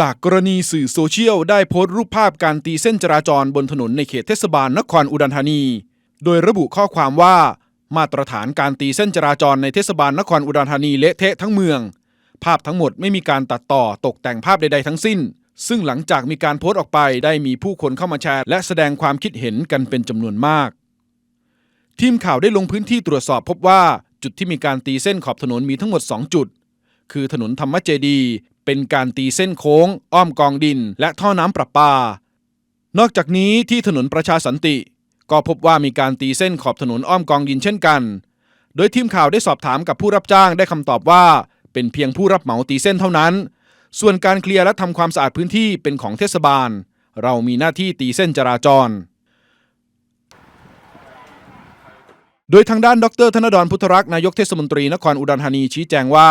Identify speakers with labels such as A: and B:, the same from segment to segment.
A: จากกรณีสื่อโซเชียลได้โพสต์รูปภาพการตีเส้นจราจรบนถนนในเขตเทศบาลนครอุดรธานี โดยระบุข้อความว่า มาตรฐานการตีเส้นจราจรในเทศบาลนครอุดรธานีเละเทะทั้งเมือง ภาพทั้งหมดไม่มีการตัดต่อตกแต่งภาพใด ๆ ทั้งสิ้น ซึ่งหลังจากมีการโพสต์ออกไปได้มีผู้คนเข้ามาแชร์ และแสดงความคิดเห็นกันเป็นจำนวนมาก ทีมข่าวได้ลงพื้นที่ตรวจสอบพบว่าจุดที่มีการตีเส้นขอบถนนมีทั้งหมด 2 จุด คือถนนธรรมเจดี เป็นการตีเส้นโค้ง อ้อมกองดิน และท่อน้ำประปา นอกจากนี้ที่ถนนประชาสันติ ก็พบว่ามีการตีเส้นขอบถนนอ้อมกองดินเช่นกัน โดยทีมข่าวได้สอบถามกับผู้รับจ้างได้คำตอบว่า เป็นเพียงผู้รับเหมาตีเส้นเท่านั้น ส่วนการเคลียร์และทำความสะอาดพื้นที่เป็นของเทศบาล เรามีหน้าที่ตีเส้นจราจรโดยทางด้านดร ธนดรพุทธรักษ์นายกเทศมนตรีนครอุดรธานีชี้แจงว่า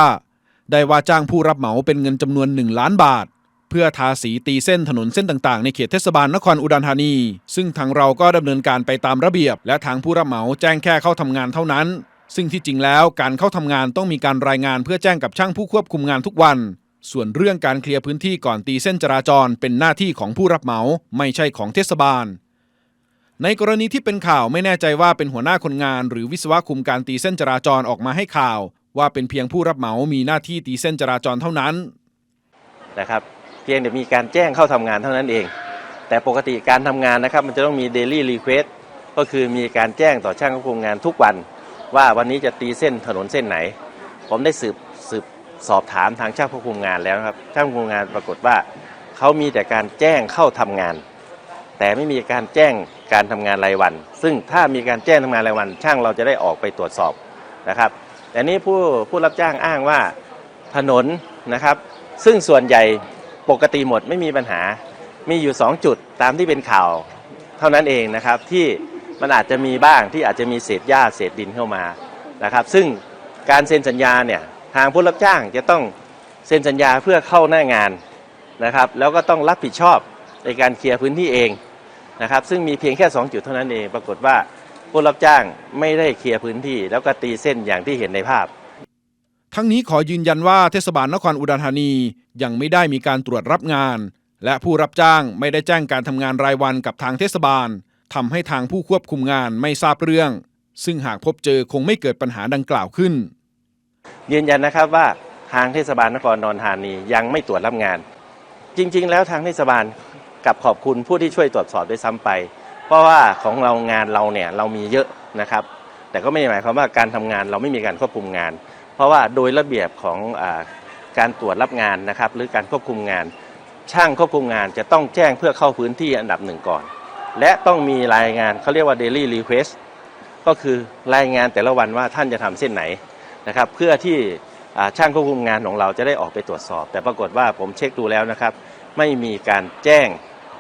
A: ได้ว่าจ้างผู้รับเหมาเป็นเงินจำนวน 1 ล้านบาท เพื่อทาสีตีเส้นถนนเส้นต่างๆ ในเขตเทศบาลนครอุดรธานี ซึ่งทางเราก็ดำเนินการไปตามระเบียบ และทางผู้รับเหมาแจ้งแค่เข้าทำงานเท่านั้น ซึ่งที่จริงแล้วการเข้าทำงานต้องมีการรายงานเพื่อแจ้งกับช่างผู้ควบคุมงานทุกวัน ส่วนเรื่องการเคลียร์พื้นที่ก่อนตีเส้นจราจร เป็นหน้าที่ของผู้รับเหมาไม่ใช่ของเทศบาลในกรณีที่เป็นข่าวไม่แน่ใจว่าเป็นหัวหน้าคนงาน หรือวิศวะคุมการตีเส้นจราจรออกมาให้ข่าว ว่าเป็นเพียงผู้รับเหมามีหน้าที่ตีเส้นจราจรเท่านั้น
B: นะครับเพียงแต่มีการแจ้งเข้าทำงานเท่านั้นเอง แต่ปกติการทำงานนะครับมันจะต้องมี daily request ก็คือมีการแจ้งต่อช่างควบคุมงานทุกวัน ว่าวันนี้จะตีเส้นถนนเส้นไหน ผมได้สืบสืบสอบถามทางช่างควบคุมงานแล้วครับช่างควบคุมงานปรากฏว่าเขามีแต่การแจ้งเข้าทำงาน แต่ไม่มีการแจ้งการทำงานรายวัน ซึ่งถ้ามีการแจ้งทำงานรายวัน ช่างเราจะได้ออกไปตรวจสอบนะครับ แต่นี้ผู้ผู้รับจ้างอ้างว่าถนนนะครับ ซึ่งส่วนใหญ่ปกติหมดไม่มีปัญหา มีอยู่ 2 จุดตามที่เป็นข่าวเท่านั้นเองนะครับที่มันอาจจะมีบ้างที่อาจจะมีเศษหญ้าเศษดินเข้ามานะครับ ซึ่งการเซ็นสัญญาเนี่ยทางผู้รับจ้างจะต้องเซ็นสัญญาเพื่อเข้าหน้างานนะครับ แล้วก็ต้องรับผิดชอบในการเคลียร์พื้นที่เองนะครับ ซึ่งมีเพียงแค่ 2 จุดเท่านั้นเอง ปรากฏว่า ผู้รับจ้างไม่ได้เคลียร์พื้นที่ แล้วก็ตีเส้นอย่างที่เห็นในภาพ
A: ทั้งนี้ขอยืนยันว่าเทศบาลนครอุดรธานียังไม่ได้มีการตรวจรับงาน และผู้รับจ้างไม่ได้แจ้งการทำงานรายวันกับทางเทศบาลทำให้ทางผู้ควบคุมงานไม่ทราบเรื่อง ซึ่งหากพบเจอคงไม่เกิดปัญหาดังกล่าวขึ้น
B: ยืนยันนะครับว่าทางเทศบาลนครนนทธานียังไม่ตรวจรับงาน จริง ๆ แล้วทางเทศบาลกลับขอบคุณผู้ที่ช่วยตรวจสอบด้วยซ้ำไป เพราะว่าของเรางานเราเนี่ยเรามีเยอะนะครับ แต่ก็ไม่ได้หมายความว่าการทำงานเราไม่มีการควบคุมงาน เพราะว่าโดยระเบียบของอการตรวจรับงานนะครับ หรือการควบคุมงาน ช่างควบคุมงานจะต้องแจ้งเพื่อเข้าพื้นที่อันดับหนึ่งก่อน และต้องมีรายงานเขาเรียกว่า daily request ก็คือรายงานแต่ละวันว่าท่านจะทำเส้นไหนนะครับ เพื่อที่ช่างควบคุมงานของเราจะได้ออกไปตรวจสอบ แต่ปรากฏว่าผมเช็คดูแล้วนะครับ ไม่มีการแจ้ง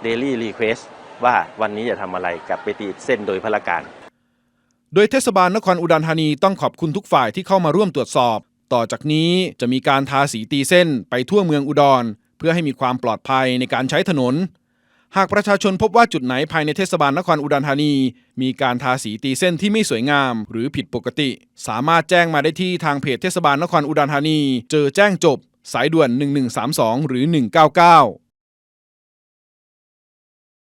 B: daily request ว่าวันนี้จะทำอะไรกับไปตีเส้นโดยพละการ
A: โดยเทศบาลนครอุดรธานีต้องขอบคุณทุกฝ่ายที่เข้ามาร่วมตรวจสอบ ต่อจากนี้จะมีการทาสีตีเส้นไปทั่วเมืองอุดร เพื่อให้มีความปลอดภัยในการใช้ถนน หากประชาชนพบว่าจุดไหนภายในเทศบาลนครอุดรธานี มีการทาสีตีเส้นที่ไม่สวยงาม หรือผิดปกติ สามารถแจ้งมาได้ที่ทางเพจเทศบาลนครอุดรธานี เจอแจ้งจบ สายด่วน 1132 หรือ 199